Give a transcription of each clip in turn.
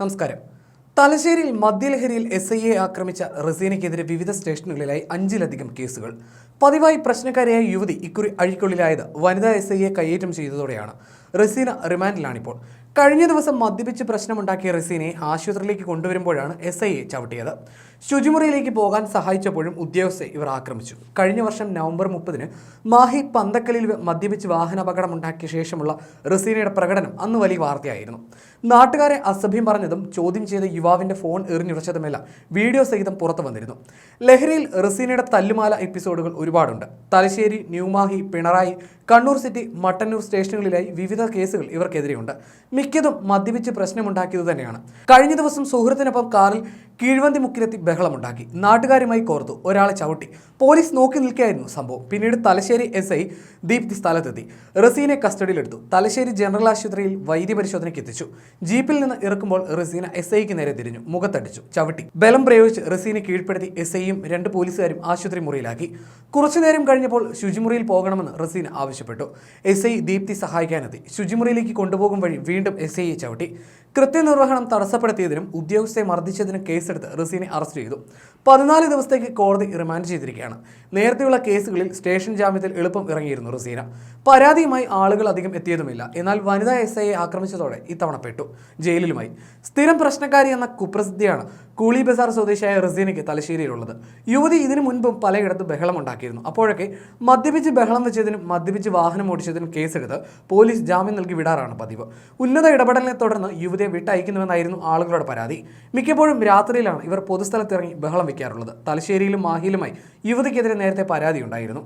നമസ്കാരം. തലശ്ശേരിയിൽ മദ്യലഹരിയിൽ എസ് ഐ എ ആക്രമിച്ച റസീനയ്ക്കെതിരെ വിവിധ സ്റ്റേഷനുകളിലായി അഞ്ചിലധികം കേസുകൾ. പതിവായി പ്രശ്നക്കാരിയായ യുവതി ഇക്കുറി അഴിക്കുള്ളിലായത് വനിതാ എസ് ഐയെ കയ്യേറ്റം ചെയ്തതോടെയാണ്. റസീന റിമാൻഡിലാണിപ്പോൾ. കഴിഞ്ഞ ദിവസം മദ്യപിച്ച് പ്രശ്നമുണ്ടാക്കിയ റസീനെ ആശുപത്രിയിലേക്ക് കൊണ്ടുവരുമ്പോഴാണ് എസ് ഐയെ ചവിട്ടിയത്. ശുചിമുറിയിലേക്ക് പോകാൻ സഹായിച്ചപ്പോഴും ഉദ്യോഗസ്ഥരെ ഇവർ ആക്രമിച്ചു. കഴിഞ്ഞ വർഷം നവംബർ മുപ്പതിന് മാഹി പന്തക്കലിൽ മദ്യപിച്ച് വാഹനാപകടമുണ്ടാക്കിയ ശേഷമുള്ള റസീനയുടെ പ്രകടനം അന്ന് വലിയ വാർത്തയായിരുന്നു. നാട്ടുകാരെ അസഭ്യം പറഞ്ഞതും ചോദ്യം ചെയ്ത യുവാവിന്റെ ഫോൺ എറിഞ്ഞുടച്ചതുമെല്ലാം വീഡിയോ സഹിതം പുറത്തു വന്നിരുന്നു. ലഹരിയിൽ റസീനയുടെ തല്ലുമാല എപ്പിസോഡുകൾ ഒരുപാടുണ്ട്. തലശ്ശേരി ന്യൂമാഹി പിണറായി കണ്ണൂർ സിറ്റി മട്ടന്നൂർ സ്റ്റേഷനുകളിലായി വിവിധ കേസുകൾ ഇവർക്കെതിരെയുണ്ട്. മിക്കതും മദ്യപിച്ച് പ്രശ്നമുണ്ടാക്കിയത് തന്നെയാണ്. കഴിഞ്ഞ ദിവസം സുഹൃത്തിനൊപ്പം കാറിൽ കീഴ്വന്തി മുക്കിലെത്തി ബഹളമുണ്ടാക്കി. നാട്ടുകാരുമായി കോർത്തു. ഒരാളെ ചവിട്ടി. പോലീസ് നോക്കി നിൽക്കുകയായിരുന്നു സംഭവം. പിന്നീട് തലശ്ശേരി എസ് ഐ ദീപ്തി സ്ഥലത്തെത്തി. റസീനെ കസ്റ്റഡിയിലെടുത്തു. തലശ്ശേരി ജനറൽ ആശുപത്രിയിൽ വൈദ്യപരിശോധനയ്ക്ക് എത്തിച്ചു. ജീപ്പിൽ നിന്ന് ഇറക്കുമ്പോൾ റസീന എസ് ഐക്ക് നേരെ തിരിഞ്ഞു. മുഖത്തടിച്ചു. ചവിട്ടി. ബലം പ്രയോഗിച്ച് റസീനെ കീഴ്പ്പെടുത്തി എസ് ഐയും രണ്ട് പോലീസുകാരും ആശുപത്രി മുറിയിലാക്കി. കുറച്ചുനേരം കഴിഞ്ഞപ്പോൾ ശുചിമുറിയിൽ പോകണമെന്ന് റസീന ആവശ്യപ്പെട്ടു. എസ് ഐ ദീപ്തി സഹായിക്കാനെത്തി. ശുചിമുറിയിലേക്ക് കൊണ്ടുപോകും വഴി വീണ്ടും എസ് ഐയെ ചവിട്ടി. കൃത്യനിർവഹണം തടസ്സപ്പെടുത്തിയതിനും ഉദ്യോഗസ്ഥയെ മർദ്ദിച്ചതിനും കേസെടുത്ത് റസീനെ അറസ്റ്റ് ചെയ്തു. പതിനാല് ദിവസത്തേക്ക് കോടതി റിമാൻഡ് ചെയ്തിരിക്കുകയാണ്. നേരത്തെയുള്ള കേസുകളിൽ സ്റ്റേഷൻ ജാമ്യത്തിൽ എളുപ്പം ഇറങ്ങിയിരുന്നു റസീന. പരാതിയുമായി ആളുകൾ അധികം എത്തിയതുമില്ല. എന്നാൽ വനിതാ എസ് ഐയെ ആക്രമിച്ചതോടെ ഇത്തവണ പെട്ടു. ജയിലിലുമായി. സ്ഥിരം പ്രശ്നക്കാരി എന്ന കുപ്രസിദ്ധിയാണ് കൂളി ബസാർ സ്വദേശിയായ റസീനയ്ക്ക് തലശ്ശേരിയിലുള്ളത്. യുവതി ഇതിനു മുൻപും പലയിടത്തും ബഹളമുണ്ടാക്കിയിരുന്നു അപ്പോഴൊക്കെ മദ്യപിച്ച് ബഹളം വെച്ചതിനും മദ്യപിച്ച് വാഹനം ഓടിച്ചതിനും കേസെടുത്ത് പോലീസ് ജാമ്യം നൽകി വിടാറാണ് പതിവ്. ഉന്നത ഇടപെടലിനെ തുടർന്ന് യുവതിയെ വിട്ടയക്കുന്നുവെന്നായിരുന്നു ആളുകളുടെ പരാതി. മിക്കപ്പോഴും രാത്രിയിലാണ് ഇവർ പൊതുസ്ഥലത്തിറങ്ങി ബഹളം വയ്ക്കാറുള്ളത് തലശ്ശേരിയിലും മാഹിയിലുമായി യുവതിക്കെതിരെ നേരത്തെ പരാതി ഉണ്ടായിരുന്നു.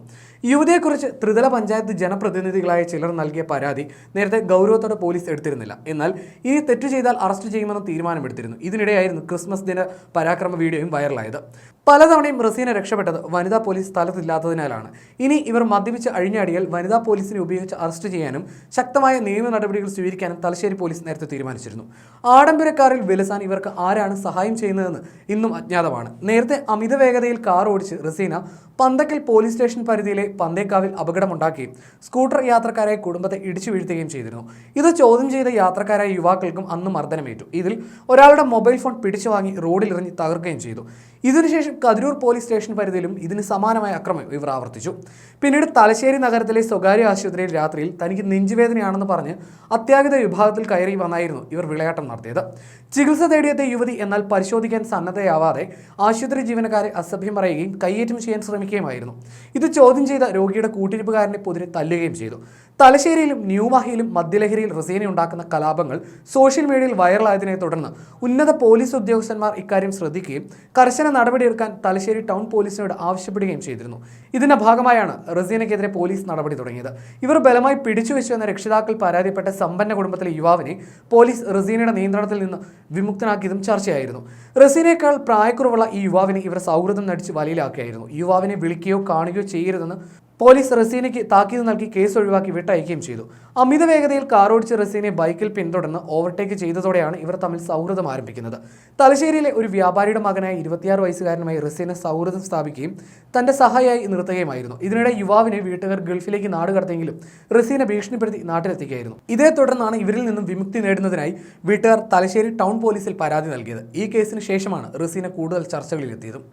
യുവതിയെക്കുറിച്ച് ത്രിതല പഞ്ചായത്ത് ജനപ്രതിനിധികളായ ചിലർ നൽകിയ പരാതി നേരത്തെ ഗൗരവത്തോടെ പോലീസ് എടുത്തിരുന്നില്ല. എന്നാൽ ഇനി തെറ്റു ചെയ്താൽ അറസ്റ്റ് ചെയ്യുമെന്ന് തീരുമാനമെടുത്തിരുന്നു. ഇതിനിടെയായിരുന്നു ക്രിസ്മസ് ദിന പരാക്രമ വീഡിയോയും വൈറലായത്. പലതവണയും റസീന രക്ഷപ്പെട്ടത് വനിതാ പോലീസ് സ്ഥലത്തില്ലാത്തതിനാലാണ്. ഇനി ഇവർ മദ്യപിച്ച് അഴിഞ്ഞാടിയാൽ വനിതാ പോലീസിനെ ഉപയോഗിച്ച് അറസ്റ്റ് ചെയ്യാനും ശക്തമായ നിയമ നടപടികൾ സ്വീകരിക്കാനും തലശ്ശേരി പോലീസ് നേരത്തെ തീരുമാനിച്ചിരുന്നു. ആഡംബരക്കാരിൽ വിലസാൻ ഇവർക്ക് ആരാണ് സഹായം ചെയ്യുന്നതെന്ന് ഇന്നും അജ്ഞാതമാണ്. നേരത്തെ അമിത വേഗതയിൽ കാർ ഓടിച്ച് റസീന ना പന്തക്കൽ പോലീസ് സ്റ്റേഷൻ പരിധിയിലെ പന്തേക്കാവിൽ അപകടമുണ്ടാക്കി സ്കൂട്ടർ യാത്രക്കാരെ കുടുംബത്തെ ഇടിച്ചു വീഴ്ത്തുകയും ചെയ്തിരുന്നു. ഇത് ചോദ്യം ചെയ്ത യാത്രക്കാരായ യുവാക്കൾക്കും അന്ന് മർദ്ദനമേറ്റു. ഇതിൽ ഒരാളുടെ മൊബൈൽ ഫോൺ പിടിച്ചു വാങ്ങി റോഡിലിറങ്ങി തകർക്കുകയും ചെയ്തു. ഇതിനുശേഷം കതിരൂർ പോലീസ് സ്റ്റേഷൻ പരിധിയിലും ഇതിന് സമാനമായ അക്രമം ഇവർ ആവർത്തിച്ചു. പിന്നീട് തലശ്ശേരി നഗരത്തിലെ സ്വകാര്യ ആശുപത്രിയിൽ രാത്രിയിൽ തനിക്ക് നെഞ്ചുവേദനയാണെന്ന് പറഞ്ഞ് അത്യാഹിത വിഭാഗത്തിൽ കയറി വന്നായിരുന്നു ഇവർ വിളയാട്ടം നടത്തിയത്. ചികിത്സ തേടിയെത്തിയ യുവതി എന്നാൽ പരിശോധിക്കാൻ സന്നദ്ധയാവാതെ ആശുപത്രി ജീവനക്കാരെ അസഭ്യം പറയുകയും കയ്യേറ്റം ചെയ്യാൻ ശ്രമിക്കുകയുമായിരുന്നു ഇത് ചോദ്യം ചെയ്ത രോഗിയുടെ കൂട്ടിരിപ്പുകാരനെ പൊതിരെ തല്ലുകയും ചെയ്തു. തലശ്ശേരിയിലും ന്യൂമാഹിയിലും മദ്യലഹരിയിൽ റസീന ഉണ്ടാക്കുന്ന കലാപങ്ങൾ സോഷ്യൽ മീഡിയയിൽ വൈറലായതിനെ തുടർന്ന് ഉന്നത പോലീസ് ഉദ്യോഗസ്ഥന്മാർ ഇക്കാര്യം ശ്രദ്ധിക്കുകയും കർശന നടപടിയെടുക്കാൻ തലശ്ശേരി ടൗൺ പോലീസിനോട് ആവശ്യപ്പെടുകയും ചെയ്തിരുന്നു. ഇതിന്റെ ഭാഗമായാണ് റസീനയ്ക്കെതിരെ പോലീസ് നടപടി തുടങ്ങിയത്. ഇവർ ബലമായി പിടിച്ചുവെച്ചു എന്ന രക്ഷിതാക്കൾ പരാതിപ്പെട്ട സമ്പന്ന കുടുംബത്തിലെ യുവാവിനെ പോലീസ് റസീനയുടെ നിയന്ത്രണത്തിൽ നിന്ന് വിമുക്തനാക്കിയതും ചർച്ചയായിരുന്നു. റസീനയേക്കാൾ പ്രായക്കുറവുള്ള ഈ യുവാവിനെ ഇവർ സൗഹൃദം നടിച്ച് വലയിലാക്കിയായിരുന്നു. യുവാവിനെ വിളിക്കുകയോ കാണുകയോ ചെയ്യരുതെന്ന് പോലീസ് റസീനയ്ക്ക് താക്കീത് നൽകി കേസ് ഒഴിവാക്കി വിട്ടയക്കുകയും ചെയ്തു. അമിത വേഗതയിൽ കാർ ഓടിച്ച് റസീനെ ബൈക്കിൽ പിന്തുടർന്ന് ഓവർടേക്ക് ചെയ്തതോടെയാണ് ഇവർ തമ്മിൽ സൗഹൃദം ആരംഭിക്കുന്നത്. തലശ്ശേരിയിലെ ഒരു വ്യാപാരിയുടെ മകനായ ഇരുപത്തിയാറ് വയസ്സുകാരനുമായി റസീന സൗഹൃദം സ്ഥാപിക്കുകയും തന്റെ സഹായിയായി നിർത്തുകയുമായിരുന്നു. ഇതിനിടെ യുവാവിനെ വീട്ടുകാർ ഗൾഫിലേക്ക് നാട് കടത്തിയെങ്കിലും റസീന ഭീഷണിപ്പെടുത്തി നാട്ടിലെത്തിക്കുകയായിരുന്നു. ഇതേ തുടർന്നാണ് ഇവരിൽ നിന്നും വിമുക്തി നേടുന്നതിനായി വീട്ടുകാർ തലശ്ശേരി ടൗൺ പോലീസിൽ പരാതി നൽകിയത്. ഈ കേസിന് ശേഷമാണ് റസീന കൂടുതൽ ചർച്ചകളിലെത്തിയതും.